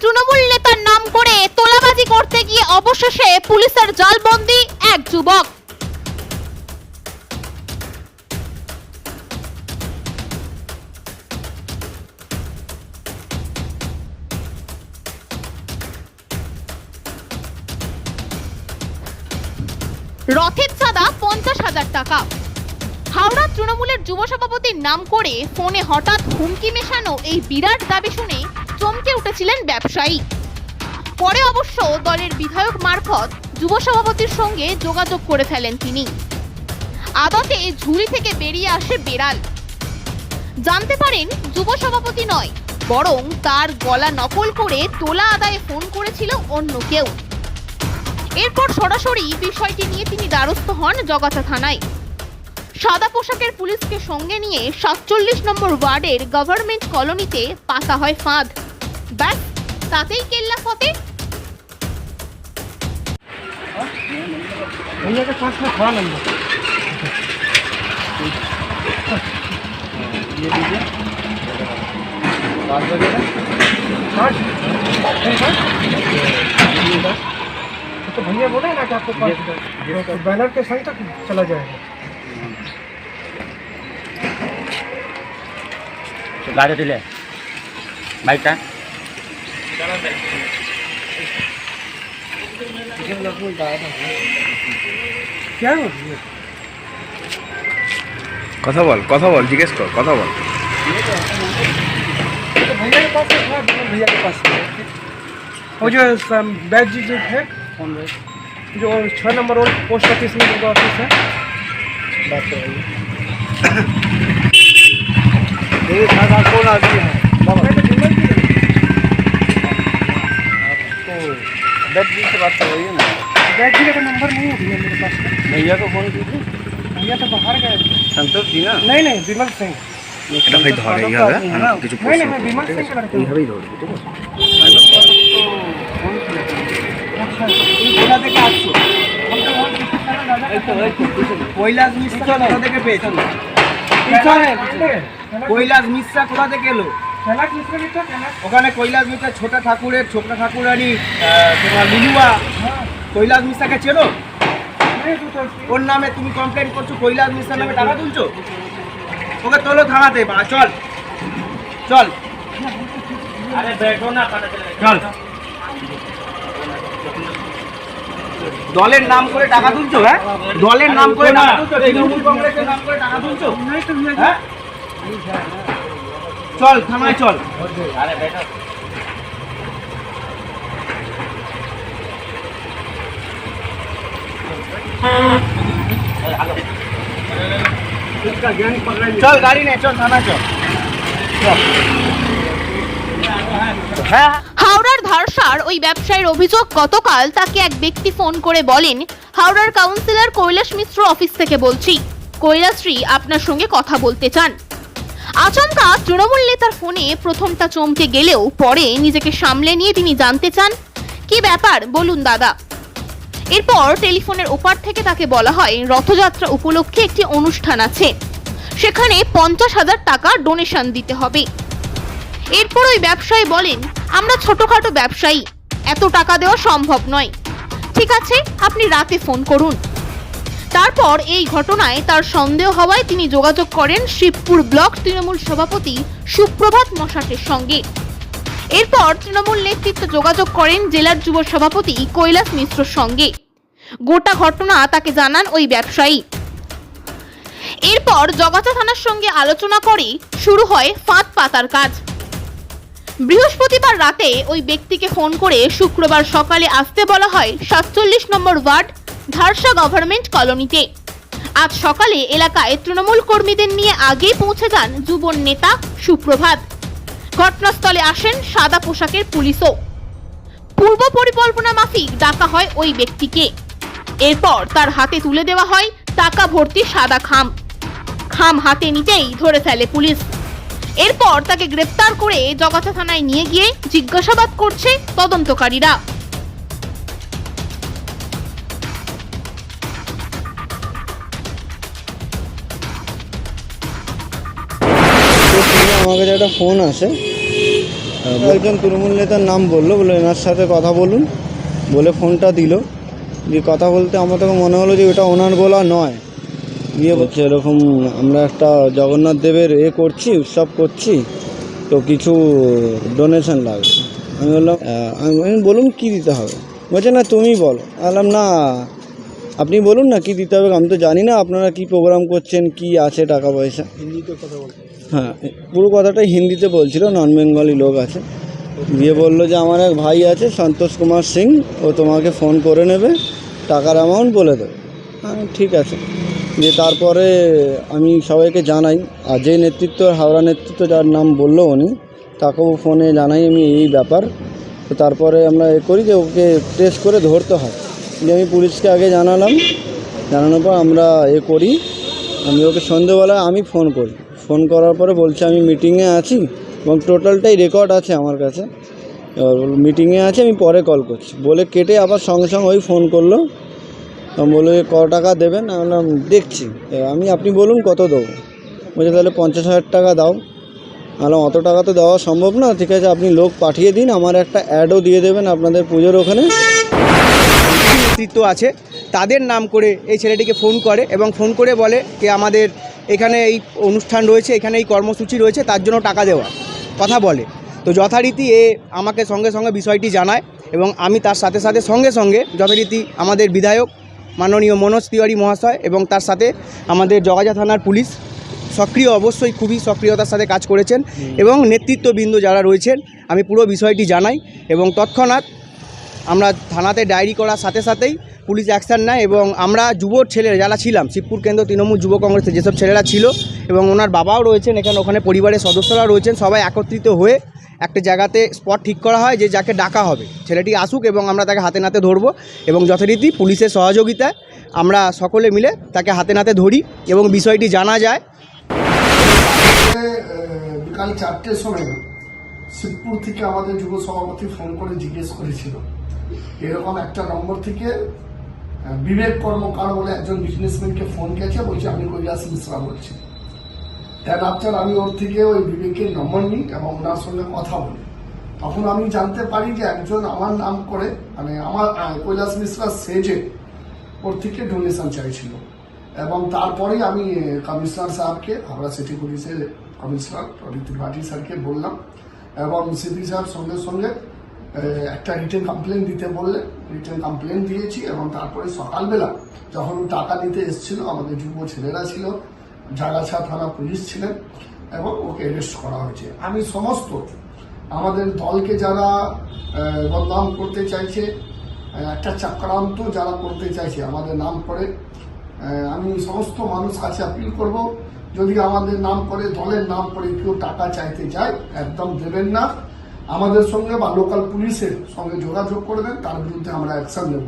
তৃণমূল নেতার নাম করে তোলাবাজি করতে গিয়ে অবশেষে পুলিশের জালবন্দি এক যুবক। রথের চাঁদা পঞ্চাশ হাজার টাকা। হাওড়া তৃণমূলের যুব সভাপতির নাম করে ফোনে হঠাৎ হুমকি মেশানো এই বিরাট দাবি শুনে চমকে উঠেছিলেন ব্যবসায়ী। পরে অবশ্য দলের বিধায়ক মারফত যুব সভাপতির সঙ্গে যোগাযোগ করে ফেলেন তিনি। আদতে ঝুড়ি থেকে বেরিয়ে আসে বেড়াল। জানতে পারেন, যুব সভাপতি নয়, বরং তার গলা নকল করে তোলা আদায়ে ফোন করেছিল অন্য কেউ। এরপর সরাসরি বিষয়টি নিয়ে তিনি দ্বারস্থ হন জগাতা থানায়। সাদা পোশাকের পুলিশকে সঙ্গে নিয়ে সাতচল্লিশ নম্বর ওয়ার্ডের গভর্নমেন্ট কলোনিতে পাতা হয় ফাঁদ। ব্যাস তাতেই কেল্লা ফতে भैया के पास में था नंबर ये दीजिए पाँच वगैरह पाँच है, पाँच? तो भैया बोले ना कि आपको पाँच तो बैनर के संग तक चला जाएगा গাড়ি দিলে বাইকটা क्या है वो? কথা বল কথা বল জিজ্ঞেস কর কথা বল तो भैया के पास में था बिमल भैया के पास में वो जो सम- बैग जी जो है जो छः नंबर रोड पोस्ट ऑफिस में जो ऑफिस है बात कराइए ये दादा कौन आदमी है बैग जी से बात करवाइए ना बैग जी का नंबर नहीं है भैया मेरे पास में भैया को फोन कीजिए भैया तो बाहर गए संतोष जी ना नहीं नहीं बिमल सिंह এটা ভাই ধর এইভাবে হ্যাঁ, কিছু नहीं नहीं প্রশ্ন मैं बिमल सिंह का लड़का हूँ। এইভাবেই ধরবি ঠিক আছে अच्छा, কোথা থেকে আসছো কৈলাস মিশ্রা কোথা থেকে পেয়েছেন কৈলাস মিশ্রা কোথা থেকে এলো ওখানে কৈলাস মিশ্রা ছোটা ঠাকুরের ছোকরা ঠাকুরানি তোমার মিলুয়া। কৈলাস মিশ্রাকে চেনো? ওর নামে তুমি কমপ্লেন করছ কৈলাস মিশ্রা নামে টাকা তুলছো? ওকে তোলো থানাতে বা চল। চল। চল। দলের নাম করে টাকা তুলছো হ্যাঁ? দলের নাম করে টাকা তুলছো তৃণমূল কংগ্রেসের নাম করে টাকা তুলছো? হ্যাঁ? চল থানায় চল। চল গাড়ি নে চল থানায় চল। হ্যাঁ হাওড়ার ধারসার ওই ব্যবসায়ীর অভিযোগ গতকাল তাকে এক ব্যক্তি ফোন করে বলেন হাওড়ার কাউন্সিলর কৈলাস মিশ্র অফিস থেকে বলছি। কৈলাসশ্রী আপনার সঙ্গে কথা বলতে চান। আচমকা তৃণমূল নেতার ফোনে প্রথমটা চমকে গেলেও পরে নিজেকে সামলে নিয়ে তিনি জানতে চান। কি ব্যাপার? বলুন দাদা। এরপর টেলিফোনের ওপার থেকে তাকে বলা হয়, রথযাত্রা উপলক্ষে একটি অনুষ্ঠান আছে। সেখানে পঞ্চাশ হাজার টাকা ডোনেশন দিতে হবে। এরপর ওই ব্যবসায়ী বলেন, আমরা ছোটখাটো ব্যবসায়ী। এত টাকা দেওয়া সম্ভব নয়। ঠিক আছে, আপনি রাতে ফোন করুন। তারপর এই ঘটনায় তার সন্দেহ হওয়ায় তিনি যোগাযোগ করেন শিবপুর ব্লক তৃণমূল সভাপতি সুপ্রভাত মশাটের সঙ্গে। এরপর তৃণমূল নেতৃত্ব যোগাযোগ করেন জেলার যুব সভাপতি কৈলাস মিশ্রর সঙ্গে। গোটা ঘটনা তাকে জানান ওই ব্যবসায়ী। এরপর জগাতা থানার সঙ্গে আলোচনা করে শুরু হয় ফাঁদ পাতার কাজ। বৃহস্পতিবার রাতে ওই ব্যক্তিকে ফোন করে শুক্রবার সকালে আসতে বলা হয় সাতচল্লিশ নম্বর ওয়ার্ড ধারসা গভর্নমেন্ট কলোনিতে। আজ সকালে এলাকায় তৃণমূল কর্মীদের নিয়ে আগেই পৌঁছে যান যুব নেতা সুপ্রভাত। ঘটনাস্থলে আসেন সাদা পোশাকের পুলিশও। পূর্ব পরিকল্পনা মাফিক ডাকা হয় ওই ব্যক্তিকে। এরপর তার হাতে তুলে দেওয়া হয় টাকা ভর্তি সাদা খাম। খাম হাতে নিতেই ধরে ফেলে পুলিশ। এরপর তাকে গ্রেপ্তার করে জগাছা থানায় নিয়ে গিয়ে জিজ্ঞাসাবাদ করছে তদন্তকারীরা। আমার কাছে একটা ফোন আসে। একজন তৃণমূল নেতার নাম বলল বলে এনার সাথে কথা বলুন। বলে ফোনটা দিল। দিয়ে কথা বলতে আমার তখন মনে হলো যে ওটা ওনার গলা নয়। দিয়ে বলছে, এরকম আমরা একটা জগন্নাথ দেবের এ করছি, উৎসব করছি, তো কিছু ডোনেশন লাগবে। আমি বললাম আমি বলুন কী দিতে হবে? বলছে, না, তুমি বলো। বললাম, না, আপনি বলুন না কী দিতে হবে, আমি তো জানি না আপনারা কি প্রোগ্রাম করছেন, কি আছে টাকা পয়সা। হ্যাঁ পুরো কথাটাই হিন্দিতে বলছিল নন বেঙ্গলি লোক আছে। দিয়ে বলল যে, আমার এক ভাই আছে, সন্তোষ কুমার সিং, ও তোমাকে ফোন করে নেবে, টাকার অ্যামাউন্ট বলে দেবে। হ্যাঁ ঠিক আছে। দিয়ে তারপরে আমি সবাইকে জানাই, আর যে নেতৃত্ব, হাওড়া নেতৃত্ব, যার নাম বলল উনি, তাকেও ফোনে জানাই আমি এই ব্যাপার। তো তারপরে আমরা এ করি যে, ওকে টেস্ট করে ধরতে হয়। দিয়ে আমি পুলিশকে আগে জানালাম। জানানোর পর আমরা এ করি। আমি ওকে সন্ধেবেলায় আমি ফোন করি। ফোন করার পরে বলছে আমি মিটিংয়ে আছি এবং টোটালটাই রেকর্ড আছে আমার কাছে। এবার মিটিংয়ে আছে, আমি পরে কল করছি। বলে কেটে আবার সঙ্গে সঙ্গে ওই ফোন করল। আমি যে ক টাকা দেবেন? আমি দেখছি। আমি, আপনি বলুন কত দেবো? বলছে, তাহলে পঞ্চাশ হাজার টাকা দাও। আমি অত টাকা তো দেওয়া সম্ভব না, ঠিক আছে, আপনি লোক পাঠিয়ে দিন, আমার একটা অ্যাডও দিয়ে দেবেন আপনাদের পুজোর ওখানে। নেতৃত্ব আছে, তাদের নাম করে এই ছেলেটিকে ফোন করে এবং ফোন করে বলে যে, আমাদের এখানে এই অনুষ্ঠান রয়েছে, এখানে এই কর্মসূচি রয়েছে, তার জন্য টাকা দেওয়া। কথা বলে। তো যথারীতি এ আমাকে সঙ্গে সঙ্গে বিষয়টি জানায় এবং আমি তার সাথে সাথে সঙ্গে সঙ্গে যথারীতি আমাদের বিধায়ক মাননীয় মনোজ তিওয়ারি মহাশয় এবং তার সাথে আমাদের জগাজা থানার পুলিশ সক্রিয়, অবশ্যই খুবই সক্রিয়তার সাথে কাজ করেছেন এবং নেতৃত্ববৃন্দ যারা রয়েছেন, আমি পুরো বিষয়টি জানাই এবং তৎক্ষণাৎ আমরা থানাতে ডায়েরি করার সাথে সাথেই পুলিশ অ্যাকশান নেয় এবং আমরা যুব ছেলেরা যারা ছিলাম, শিবপুর কেন্দ্র, তৃণমূল যুব কংগ্রেসে যেসব ছেলেরা ছিল এবং ওনার বাবাও রয়েছেন, এখানে ওখানে পরিবারের সদস্যরা রয়েছেন, সবাই একত্রিত হয়ে একটা জায়গাতে স্পট ঠিক করা হয় যে যাকে ডাকা হবে। ছেলেটি আসুক এবং আমরা তাকে হাতে নাতে ধরবো এবং যথারীতি পুলিশের সহযোগিতায় আমরা সকলে মিলে তাকে হাতে নাতে ধরি এবং বিষয়টি জানা যায়। বিকাল চারটের সময় শিবপুর থেকে আমাদের যুব সভাপতি ফোন করে জিজ্ঞেস করেছিল। এরকম একটা নম্বর থেকে বিবেক কর্মকার বলে একজন বিজনেসম্যানকে ফোন গেছে, বলছে, আমি কৈলাস মিশ্রা বলছি। দেন আফটার আমি ওর থেকে ওই বিবেকের নম্বর নিই এবং ওনার সঙ্গে কথা বলি। তখন আমি জানতে পারি যে একজন আমার নাম করে মানে আমার কৈলাস মিশ্রা সেজে ওর থেকে ডোনেশন চাইছিল। এবং তারপরেই আমি কমিশনার সাহেবকে হাওড়া সিটি পুলিশের কমিশনার প্রদীপ ত্রিপাঠী স্যারকে বললাম এবং সিপি সাহেব সঙ্গে সঙ্গে একটা রিটেন কমপ্লেন দিতে বললেন রিটেন কমপ্লেন দিয়েছি এবং তারপরে সকালবেলা যখন টাকা নিতে এসেছিল, আমাদের যুব ছেলেরা ছিল, জাগাছা থানা পুলিশ ছিলেন এবং ওকে অ্যারেস্ট করা হয়েছে। আমি সমস্ত আমাদের দলকে যারা বদনাম করতে চাইছে একটা চক্রান্ত যারা করতে চাইছে, আমাদের নাম করে আমি সমস্ত মানুষ কাছে আপিল করব। যদি আমাদের নাম করে, দলের নাম করে কেউ টাকা চাইতে যায়, একদম দেবেন না। আমাদের সঙ্গে বা লোকাল পুলিশের সঙ্গে যোগাযোগ করবেন তার বিরুদ্ধে আমরা অ্যাকশন নেব।